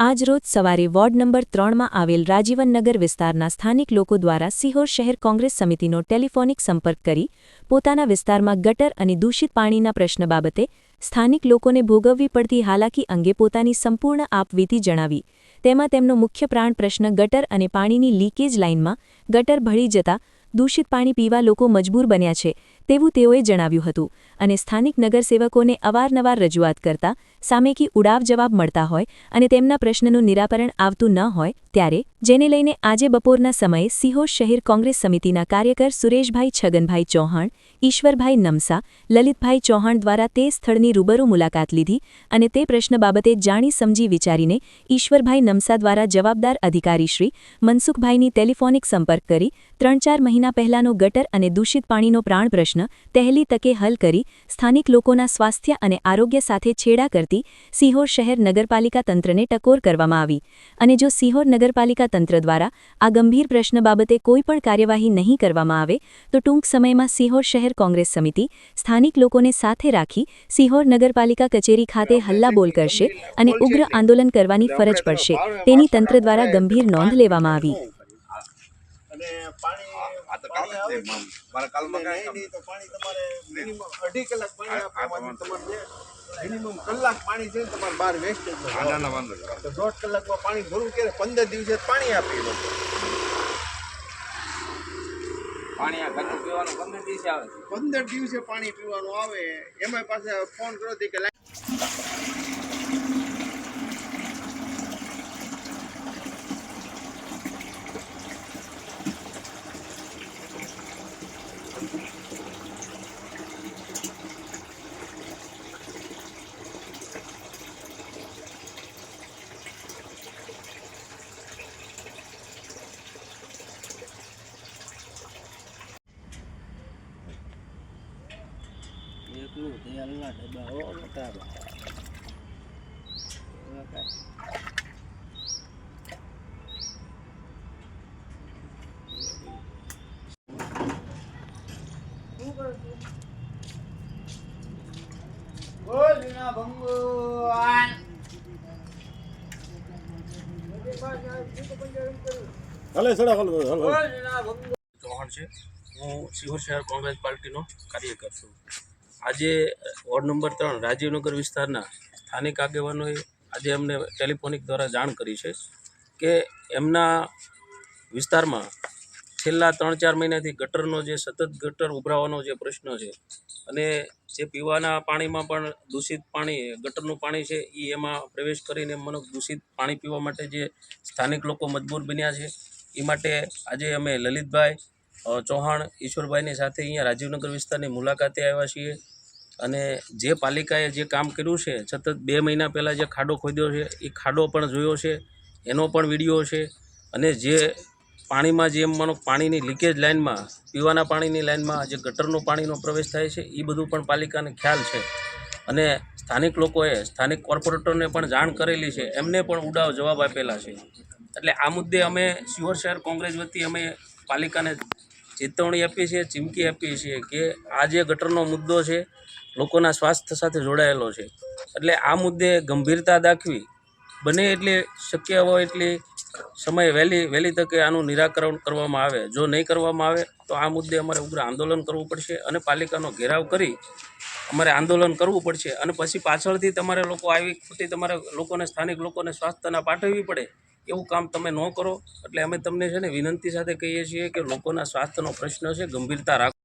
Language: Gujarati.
આજરોજ સવારે વોર્ડ નંબર ત્રણમાં આવેલ રાજીવનનગર વિસ્તારના સ્થાનિક લોકો દ્વારા સિહોર શહેર કોંગ્રેસ સમિતિનો ટેલિફોનિક સંપર્ક કરી પોતાના વિસ્તારમાં ગટર અને દૂષિત પાણીના પ્રશ્ન બાબતે સ્થાનિક લોકોને ભોગવવી પડતી હાલાકી અંગે પોતાની સંપૂર્ણ આપવીતી જણાવી. તેમાં તેમનો મુખ્ય પ્રાણ પ્રશ્ન ગટર અને પાણીની લીકેજ લાઇનમાં ગટર ભળી જતા દૂષિત પાણી પીવા લોકો મજબૂર બન્યા છે. તેવું તેઓએ જણાવ્યું હતું. અને સ્થાનિક નગરસેવકોને અવારનવાર રજૂઆત કરતા સામેકી ઉડાવ જવાબ મળતા હોય અને તેમના પ્રશ્નનું નિરાકરણ આવતું ન હોય ત્યારે, જેને લઈને આજે બપોરના સમયે સિહોર શહેર કોંગ્રેસ સમિતિના કાર્યકર સુરેશભાઈ છગનભાઈ ચૌહાણ, ઈશ્વરભાઈ નમસા, લલિતભાઈ ચૌહાણ દ્વારા તે સ્થળની રૂબરૂ મુલાકાત લીધી અને તે પ્રશ્ન બાબતે જાણી સમજી વિચારીને ઈશ્વરભાઈ નમસા દ્વારા જવાબદાર અધિકારીશ્રી મનસુખભાઈની ટેલિફોનિક સંપર્ક કરી ત્રણ ચાર મહિના પહેલાનો ગટર અને દૂષિત પાણીનો પ્રાણ પ્રશ્ન પહેલી તકે હલ કરી સ્થાનિક લોકોના સ્વાસ્થ્ય અને આરોગ્ય સાથે છેડા કરતી સિહોર શહેર નગરપાલિકા તંત્રને ટકોર કરવામાં આવી. અને જો સિહોર નગરપાલિકા તંત્ર દ્વારા આ ગંભીર પ્રશ્ન બાબતે કોઈ પણ કાર્યવાહી નહીં કરવામાં આવે, તો ટૂંક સમયમાં સિહોર શહેર કોંગ્રેસ સમિતિ સ્થાનિક લોકોને સાથે રાખી સિહોર નગરપાલિકા કચેરી ખાતે હલ્લાબોલ કરશે અને ઉગ્ર આંદોલન કરવાની ફરજ પડશે, તેની તંત્ર દ્વારા ગંભીર નોંધ લેવામાં આવી. અને પાણી આ તો કામ આવે છે. મારા કાલમાં કાંઈ નહીં, તો પાણી તમારે મિનિમમ અઢી કલાક પાણી આ- આ આપવામાં તો તમારે મિનિમમ કલાક પાણી છે તમારે બહાર વેસ્ટેજ ના ના વાંધો તો દોઢ કલાકમાં પાણી ભરવું કે પંદર દિવસે પાણી આપી એ પાણી આ ઘરનું પીવાનું પંદર દિવસે આવે પંદર દિવસે પાણી પીવાનું આવે. એમાં પાસે ફોન કરો ચૌહાણ છે. હું સિહોર શહેર કોંગ્રેસ પાર્ટીનો કાર્યકર છું. આજે વોર્ડ નંબર ત્રણ, રાજીવનગર વિસ્તારના સ્થાનિક આગેવાનોએ આજે અમને ટેલિફોનિક દ્વારા જાણ કરી છે કે એમના વિસ્તારમાં છેલ્લા ત્રણ ચાર મહિનાથી ગટરનો જે સતત ગટર ઉભરાવાનો જે પ્રશ્ન છે અને જે પીવાના પાણીમાં પણ દૂષિત પાણી, ગટરનું પાણી છે એ એમાં પ્રવેશ કરીને મને દૂષિત પાણી પીવા માટે જે સ્થાનિક લોકો મજબૂર બન્યા છે એ માટે આજે અમે લલિતભાઈ ચૌહાણ ઈશ્વરભાઈની સાથે અહીંયા રાજીવનગર વિસ્તારની મુલાકાતે આવ્યા છીએ. અને જે પાલિકાએ જે કામ કર્યું છે, સતત બે મહિના પહેલાં જે ખાડો ખોદ્યો છે, એ ખાડો પણ જોયો છે, એનો પણ વીડિયો છે. અને જે પાણીમાં જે એમ માનો પાણીની લીકેજ લાઇનમાં, પીવાના પાણીની લાઇનમાં જે ગટરનું પાણીનો પ્રવેશ થાય છે એ બધું પણ પાલિકાને ખ્યાલ છે. અને સ્થાનિક લોકોએ, સ્થાનિક કોર્પોરેટરને પણ જાણ કરેલી છે, એમને પણ ઉડાવ જવાબ આપેલા છે. એટલે આ મુદ્દે અમે સિહોર શહેર કોંગ્રેસ વતી અમે પાલિકાને ચેતવણી આપીએ છીએ, ચીમકી આપીએ છીએ કે આ જે ગટરનો મુદ્દો છે, લોકોના સ્વાસ્થ્ય સાથે જોડાયેલો છે. એટલે આ મુદ્દે ગંભીરતા દાખવી, બને એટલી શક્ય હોય એટલી સમય વહેલી વહેલી તકે આનું નિરાકરણ કરવામાં આવે. જો નહીં કરવામાં આવે, તો આ મુદ્દે અમારે ઉગ્ર આંદોલન કરવું પડશે અને પાલિકાનો ઘેરાવ કરી અમારે આંદોલન કરવું પડશે. અને પછી પાછળથી તમારે લોકો આવી, ખોટી તમારે લોકોને, સ્થાનિક લોકોને સ્વાસ્થ્યના પાઠવવી પડે. એવું કામ તમે ન કરો. એટલે અમે તમને છે ને વિનંતી સાથે કહીએ છીએ કે લોકોના સ્વાસ્થ્યનો પ્રશ્ન છે, ગંભીરતા રાખો.